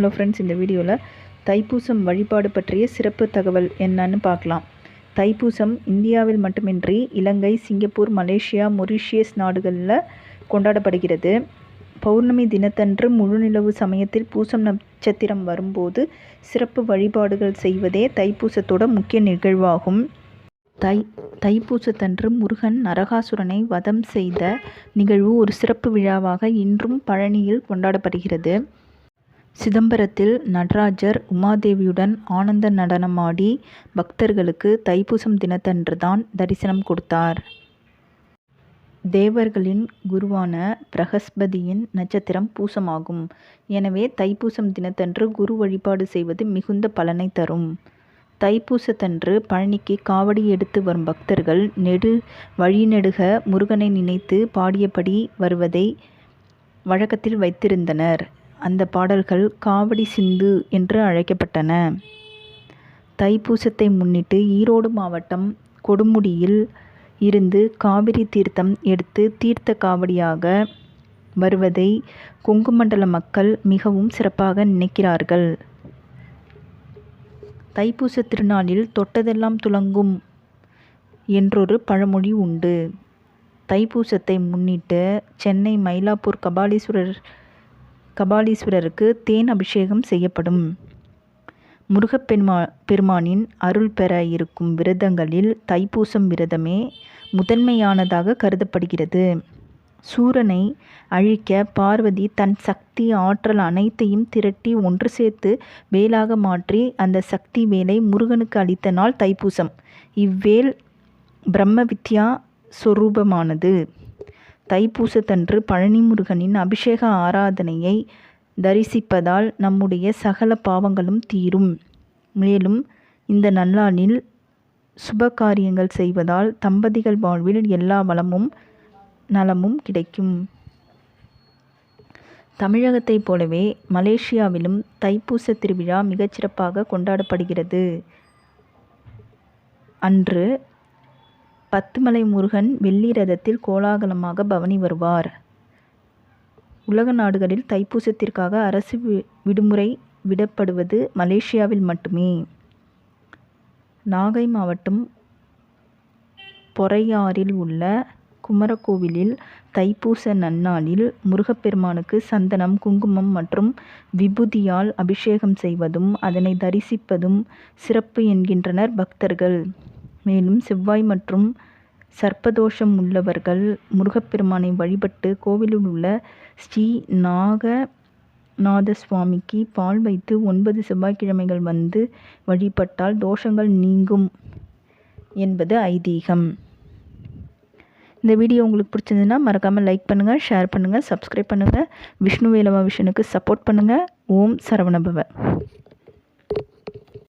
Hello friends இந்த வீடியோவில் தைப்பூசம் வழிபாடு பற்றிய சிறப்பு தகவல் என்னன்னு பார்க்கலாம். தைப்பூசம் இந்தியாவில் மட்டுமின்றி இலங்கை சிங்கப்பூர் மலேசியா மொரிஷியஸ் நாடுகளில் கொண்டாடப்படுகிறது. பௌர்ணமி தினத்தன்று முழுநிலவு சமயத்தில் பூசம் நட்சத்திரம் வரும்போது சிறப்பு வழிபாடுகள் செய்வதே தைப்பூசத்தோட முக்கிய நிகழ்வாகும். தை தைப்பூசத்தன்று முருகன் நரகாசுரனை வதம் செய்த நிகழ்வு ஒரு சிறப்பு விழாவாக இன்றும் பழனியில் கொண்டாடப்படுகிறது. சிதம்பரத்தில் நடராஜர் உமாதேவியுடன் ஆனந்த நடனமாடி பக்தர்களுக்கு தைப்பூசம் தினத்தன்று தான் தரிசனம் கொடுத்தார். தேவர்களின் குருவான பிரகஸ்பதியின் நட்சத்திரம் பூசமாகும். எனவே தைப்பூசம் தினத்தன்று குரு வழிபாடு செய்வது மிகுந்த பலனை தரும். தைப்பூசத்தன்று பழனிக்கு காவடி எடுத்து வரும் பக்தர்கள் நெடு வழிநெடுக முருகனை நினைத்து பாடியபடி வருவதை வழக்கத்தில் வைத்திருந்தனர். அந்த பாடல்கள் காவடி சிந்து என்று அழைக்கப்பட்டன. தைப்பூசத்தை முன்னிட்டு ஈரோடு மாவட்டம் கொடுமுடியில் இருந்து காவிரி தீர்த்தம் எடுத்து தீர்த்த காவடியாக வருவதை கொங்குமண்டல மக்கள் மிகவும் சிறப்பாக நினைக்கிறார்கள். தைப்பூச திருநாளில் தொட்டதெல்லாம் துலங்கும் என்றொரு பழமொழி உண்டு. தைப்பூசத்தை முன்னிட்டு சென்னை மயிலாப்பூர் கபாலீஸ்வரர் கபாலீஸ்வரருக்கு தேன் அபிஷேகம் செய்யப்படும். முருகப்பெருமா பெருமானின் அருள் பெற இருக்கும் விரதங்களில் தைப்பூசம் விரதமே முதன்மையானதாக கருதப்படுகிறது. சூரனை அழிக்க பார்வதி தன் சக்தி ஆற்றல் அனைத்தையும் திரட்டி ஒன்று சேர்த்து வேலாக மாற்றி அந்த சக்தி வேலை முருகனுக்கு அளித்த நாள் தைப்பூசம். இவ்வேல் பிரம்ம வித்யா சொரூபமானது. தைப்பூசத்தன்று பழனி முருகனின் அபிஷேக ஆராதனையை தரிசிப்பதால் நம்முடைய சகல பாவங்களும் தீரும். மேலும் இந்த நல்லாளில் சுப காரியங்கள் செய்வதால் தம்பதிகள் வாழ்வில் எல்லா வளமும் நலமும் கிடைக்கும். தமிழகத்தைப் போலவே மலேசியாவிலும் தைப்பூச திருவிழா மிகச்சிறப்பாக கொண்டாடப்படுகிறது. அன்று பத்துமலை முருகன் வெள்ளி ரதத்தில் கோலாகலமாக பவனி வருவார். உலக நாடுகளில் தைப்பூசத்திற்காக அரசு விடுமுறை விடப்படுவது மலேசியாவில் மட்டுமே. நாகை மாவட்டம் பொறையாறில் உள்ள குமரகோவிலில் தைப்பூச நன்னாளில் முருகப்பெருமானுக்கு சந்தனம் குங்குமம் மற்றும் விபூதியால் அபிஷேகம் செய்வதும் அதனை தரிசிப்பதும் சிறப்பு என்கின்றனர் பக்தர்கள். மேலும் செவ்வாய் மற்றும் சர்ப்பதோஷம் உள்ளவர்கள் முருகப்பெருமானை வழிபட்டு கோவிலில் உள்ள ஸ்ரீ நாகநாத சுவாமிக்கு பால் வைத்து ஒன்பது செவ்வாய்க்கிழமைகள் வந்து வழிபட்டால் தோஷங்கள் நீங்கும் என்பது ஐதீகம். இந்த வீடியோ உங்களுக்கு பிடிச்சிருந்ததுன்னா மறக்காமல் லைக் பண்ணுங்கள் ஷேர் பண்ணுங்கள் சப்ஸ்கிரைப் பண்ணுங்கள் விஷ்ணு வேலவா விஷனுக்கு சப்போர்ட் பண்ணுங்கள் ஓம் சரவணபவ.